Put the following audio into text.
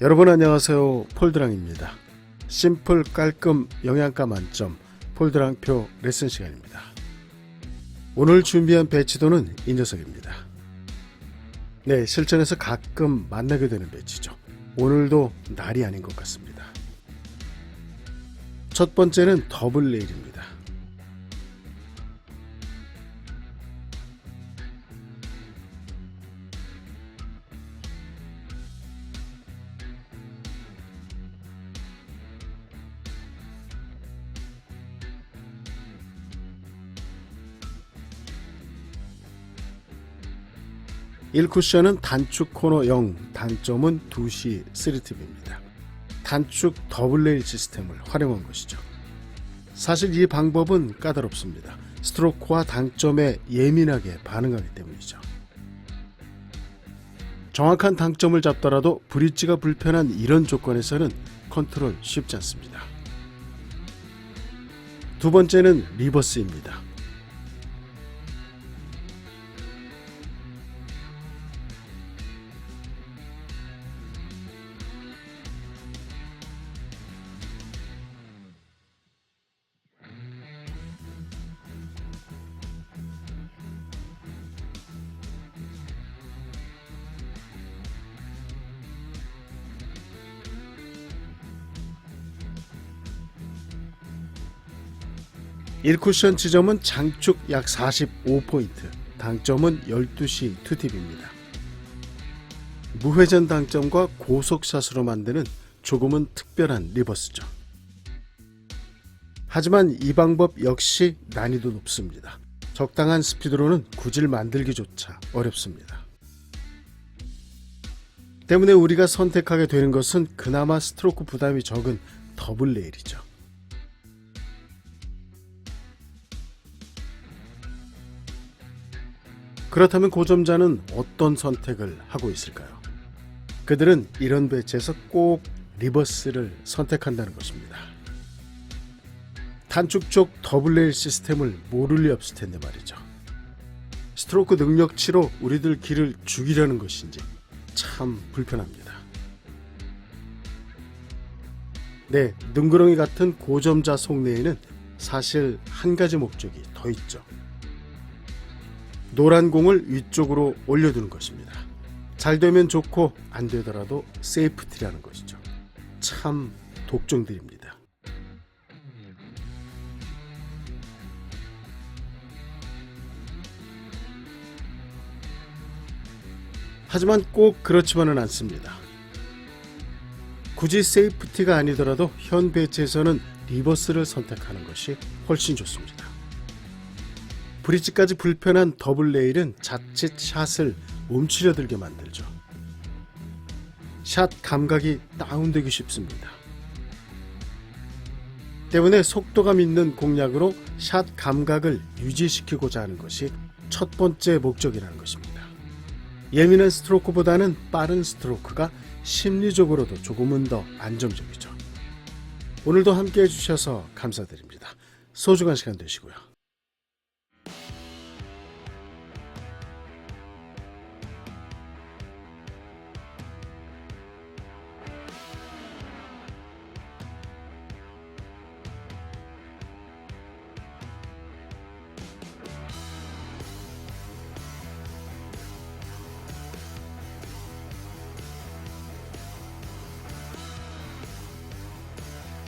여러분 안녕하세요. 폴드랑입니다. 심플 깔끔 영양가 만점 폴드랑표 레슨 시간입니다. 오늘 준비한 배치도는 이 녀석입니다. 네 실전에서 가끔 만나게 되는 배치죠. 오늘도 날이 아닌 것 같습니다. 첫 번째는 더블 레일입니다 일 쿠션은 단축 코너 0, 단점은 2시 3팁입니다. 단축 더블 레일 시스템을 활용한 것이죠. 사실 이 방법은 까다롭습니다. 스트로크와 당점에 예민하게 반응하기 때문이죠. 정확한 당점을 잡더라도 브릿지가 불편한 이런 조건에서는 컨트롤 쉽지 않습니다. 두 번째는 리버스입니다. 일 쿠션 지점은 장축 약 45포인트, 당점은 12시 투팁입니다. 무회전 당점과 고속샷으로 만드는 조금은 특별한 리버스죠. 하지만 이 방법 역시 난이도 높습니다. 적당한 스피드로는 구질 만들기조차 어렵습니다. 때문에 우리가 선택하게 되는 것은 그나마 스트로크 부담이 적은 더블 레일이죠. 그렇다면 고점자는 어떤 선택을 하고 있을까요? 그들은 이런 배치에서 꼭 리버스를 선택한다는 것입니다. 단축 쪽 더블 레일 시스템을 모를 리 없을 텐데 말이죠. 스트로크 능력치로 우리들 길을 죽이려는 것인지 참 불편합니다. 네, 능구렁이 같은 고점자 속내에는 사실 한 가지 목적이 더 있죠. 노란 공을 위쪽으로 올려두는 것입니다. 잘 되면 좋고 안 되더라도 세이프티라는 것이죠. 참 독종들입니다. 하지만 꼭 그렇지만은 않습니다. 굳이 세이프티가 아니더라도 현 배치에서는 리버스를 선택하는 것이 훨씬 좋습니다. 브릿지까지 불편한 더블 레일은 자칫 샷을 움츠려 들게 만들죠. 샷 감각이 다운되기 쉽습니다. 때문에 속도감 있는 공략으로 샷 감각을 유지시키고자 하는 것이 첫 번째 목적이라는 것입니다. 예민한 스트로크보다는 빠른 스트로크가 심리적으로도 조금은 더 안정적이죠. 오늘도 함께 해주셔서 감사드립니다. 소중한 시간 되시고요.